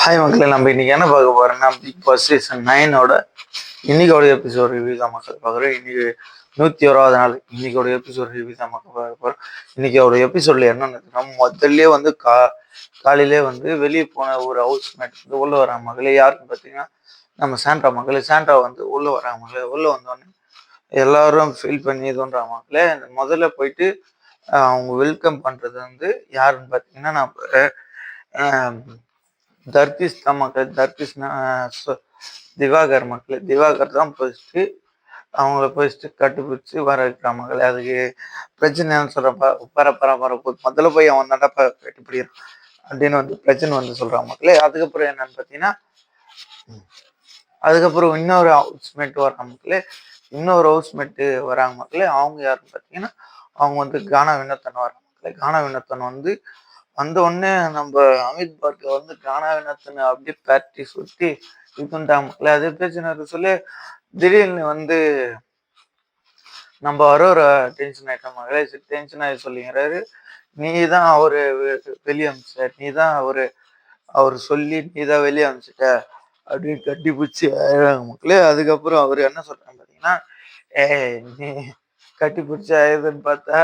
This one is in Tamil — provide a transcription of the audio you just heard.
ஹாய் மக்களே நம்ம இன்னைக்கு என்ன பார்க்க போறோம்னா பிக் பாஸ் சீசன் நைனோட இன்னைக்கோட எபிசோட் ரிவ்யூ தான் மக்கள் பார்க்குறோம் இன்னைக்கு நூற்றி ஓராவது நாள் இன்னைக்கோட எபிசோட் ரிவ்யூ தான் மக்கள் பார்க்க போகிறோம் இன்னைக்கோட எபிசோட்ல என்னன்னு நம்ம முதல்ல வந்து கா காலையிலே வந்து வெளியே போன ஒரு ஹவுஸ் மேட் வந்து உள்ள வராங்க மகளே யாருன்னு பார்த்தீங்கன்னா நம்ம சாண்ட்ரா மகளே சாண்ட்ரா வந்து உள்ள வராங்க மகளே உள்ள வந்தோடனே எல்லாரும் ஃபீல் பண்ணி இதுன்ற மக்களே. முதல்ல போயிட்டு அவங்க வெல்கம் பண்றது வந்து யாருன்னு பார்த்தீங்கன்னா நம்ம தர்கிஸ் தான் மக்கள் தர்கிஸ்னா சொ- திவாகர் மக்கள். திவாகர் தான் ஃபர்ஸ்ட்டு அவங்கள போயிட்டு கட்டுப்பிடிச்சு வர வைக்கிற மக்கள். அதுக்கு பிரச்சனைன்னு சொல்கிறப்ப பர பர பர முதல்ல போய் அவன் தாண்டா கட்டுப்பிடிக்கிறான் அப்படின்னு வந்து பிரச்சனை வந்து சொல்கிறான் மக்களே. அதுக்கப்புறம் என்னன்னு பார்த்தீங்கன்னா அதுக்கப்புறம் இன்னொரு ஹவுஸ்மேட் வர்றாங்க மக்களே. இன்னொரு ஹவுஸ்மேட்டு வராங்க மக்களே. அவங்க யாருன்னு பார்த்தீங்கன்னா அவங்க வந்து கானா வினத்தன் வராங்க மக்களே. கானா வினத்தன் வந்து வந்த உடனே நம்ம அமித் பார்க்க வந்து கானா அப்படியே பேட்டி சுற்றி இதுன்ட்டாங்க மக்களே அதே பிரச்சனை சொல்லி திடீர்னு வந்து நம்ம வர ஒரு டென்ஷன் ஆயிட்டோம் மகளே டென்ஷன் ஆகி சொல்லிங்கிறாரு நீ தான் அவரு வெளியே அமிச்சிட்ட நீ தான் அவரு அவர் சொல்லி நீ தான் வெளியே அமிச்சிட்ட அப்படின்னு கட்டி பிடிச்சி மக்களே. அதுக்கப்புறம் அவர் என்ன சொல்றாங்க பார்த்தீங்கன்னா ஏய் நீ கட்டி பிடிச்சி ஆயுதுன்னு பார்த்தா